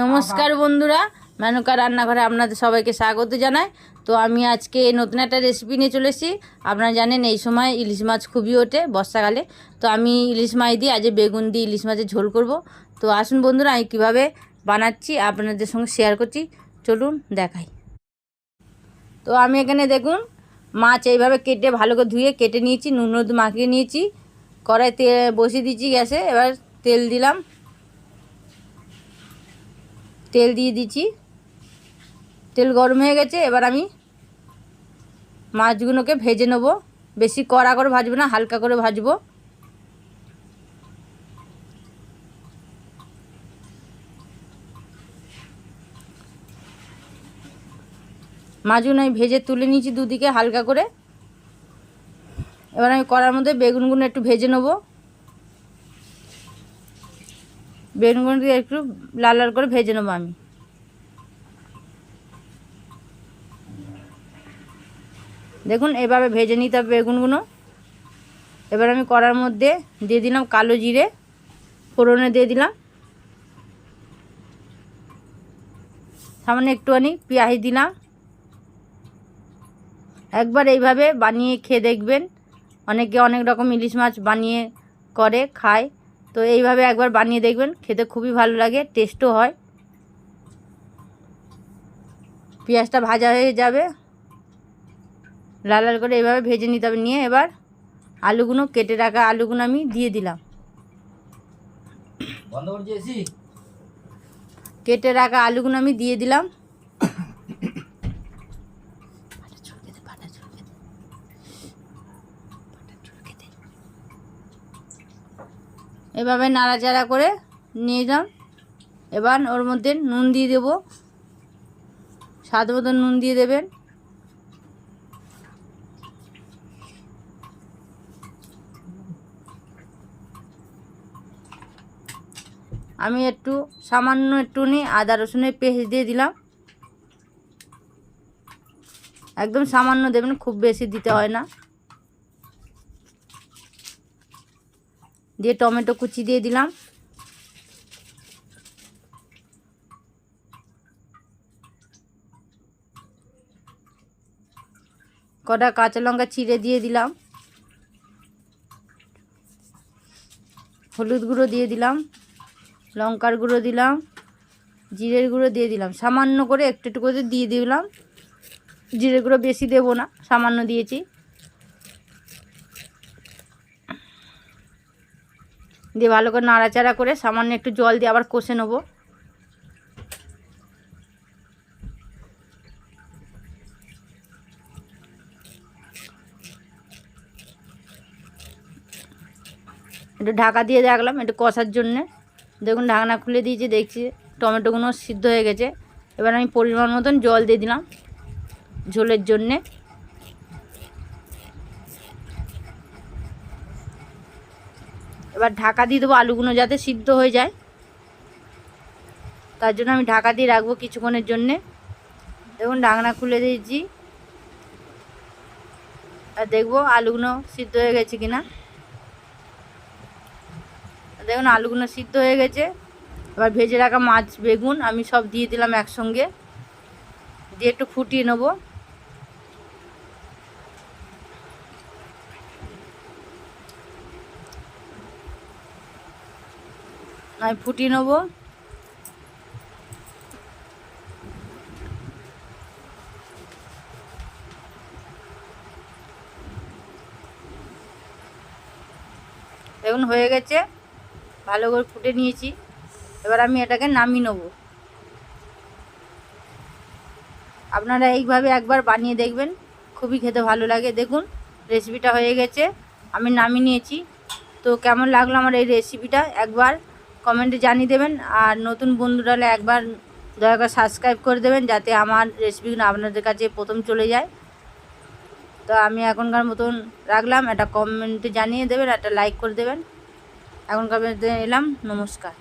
নমস্কার বন্ধুরা, মেনকা রান্নাঘরে আপনাদের সবাইকে স্বাগত জানাই। তো আমি আজকে নতুন একটা রেসিপি নিয়ে চলে এসেছি। আপনারা জানেন, এই সময় ইলিশ মাছ খুবই ওঠে বর্ষাকালে। তো আমি ইলিশ মাছ দিয়ে আজ বেগুন দিয়ে ইলিশ মাছের ঝোল করব। তো আসুন বন্ধুরা, আমি কীভাবে বানাচ্ছি আপনাদের সঙ্গে শেয়ার করছি। চলুন, দেখাই। তো আমি এখানে দেখুন, মাছ এইভাবে কেটে ভালো করে ধুয়ে কেটে নিয়েছি, নুন মাখিয়ে নিয়েছি। কড়াইতে বসিয়ে দিয়েছি গ্যাসে, এবার তেল দিলাম। তেল দিয়ে দিচ্ছি। তেল গরম হয়ে গেছে, এবার আমি মাছগুলোকে ভেজে নেব। বেশি কড়া করে ভাজবো না, হালকা করে ভাজবো। মাছগুলো আমি ভেজে তুলে নিয়েছি দুদিকে হালকা করে। এবার আমি কড়ার মধ্যে বেগুনগুলো একটু ভেজে নেব। বেগুনগুলো দিয়ে একটু লাল লাল করে ভেজে নেব আমি। দেখুন, এভাবে ভেজে নিতে হবে বেগুনগুলো। এবার আমি কড়ার মধ্যে দিয়ে দিলাম কালো জিরে, ফোড়নে দিয়ে দিলাম। সামনে একটুখানি পেঁয়াজ দিলাম। একবার এইভাবে বানিয়ে খেয়ে দেখবেন, অনেকে অনেক রকম ইলিশ মাছ বানিয়ে করে, খায়। তো এইভাবে একবার বানিয়ে দেখবেন খেতে খুবই ভালো লাগে টেস্টও হয়। পেঁয়াজটা ভাজা হয়ে যাবে। লাল লাল করে এইভাবে ভেজে নিতে হবে। নিয়ে এবার আলুগুলো কেটে রাখা আলুগুলো আমি দিয়ে দিলাম। কেটে রাখা আলুগুলো আমি দিয়ে দিলাম। এভাবে নাড়াচাড়া করে নিয়ে যান এবার ওর মধ্যে নুন দিয়ে দেবো। স্বাদ মতো নুন দিয়ে দেবেন। আমি একটু সামান্য একটু নিয়ে আদা রসুনের পেস্ট দিয়ে দিলাম। একদম সামান্য দেবেন, খুব বেশি দিতে হয় না। দিয়ে টমেটো কুচি দিয়ে দিলাম। কটা কাঁচা লঙ্কা চিড়ে দিয়ে দিলাম। হলুদ গুঁড়ো দিয়ে দিলাম। লঙ্কার গুঁড়ো দিলাম। জিরের গুঁড়ো দিয়ে দিলাম। সামান্য করে একটু একটু করে দিয়ে দিলাম। জিরের গুঁড়ো বেশি দেবো না, সামান্য দিয়েছি। দিয়ে ভালো করে নাড়াচাড়া করে সামান্য একটু জল দিয়ে আবার কষে নেব। একটু ঢাকা দিয়ে রাখলাম একটু কষার জন্যে। দেখুন ঢাকনা খুলে দিয়েছি, দেখছি টমেটোগুলো সিদ্ধ হয়ে গেছে। এবার আমি পরিমাণ মতন জল দিয়ে দিলাম ঝোলের জন্যে। এবার ঢাকা দিয়ে দেবো আলুগুলো যাতে সিদ্ধ হয়ে যায়। তার জন্য আমি ঢাকা দিয়ে রাখব কিছুক্ষণের জন্যে। দেখুন, ঢাকনা খুলে দিয়েছি। আর দেখব আলুগুলো সিদ্ধ হয়ে গেছে কিনা। দেখুন, আলুগুলো সিদ্ধ হয়ে গেছে। এবার ভেজে রাখা মাছ, বেগুন আমি সব দিয়ে দিলাম একসঙ্গে। দিয়ে একটু ফুটিয়ে নেব। আমি ফুটিয়ে নেব। দেখুন, হয়ে গেছে। ভালো করে ফুটে নিয়েছি। এবার আমি এটাকে নামিয়ে নেব। আপনারা এইভাবে একবার বানিয়ে দেখবেন। খুবই খেতে ভালো লাগে। দেখুন রেসিপিটা হয়ে গেছে। আমি নামিয়ে নিয়েছি। তো কেমন লাগল আমার এই রেসিপিটা একবার কমেন্টে জানিয়ে দেবেন। আর নতুন বন্ধুরা একবার দয়া করে সাবস্ক্রাইব করে দেবেন, যাতে আমার রেসিপিগুলো আপনাদের কাছে প্রথম চলে যায়। তো আমি এখনকার মতন রাখলাম। একটা কমেন্টে জানিয়ে দেবেন, একটা লাইক করে দেবেন। এখনকার এলাম। নমস্কার।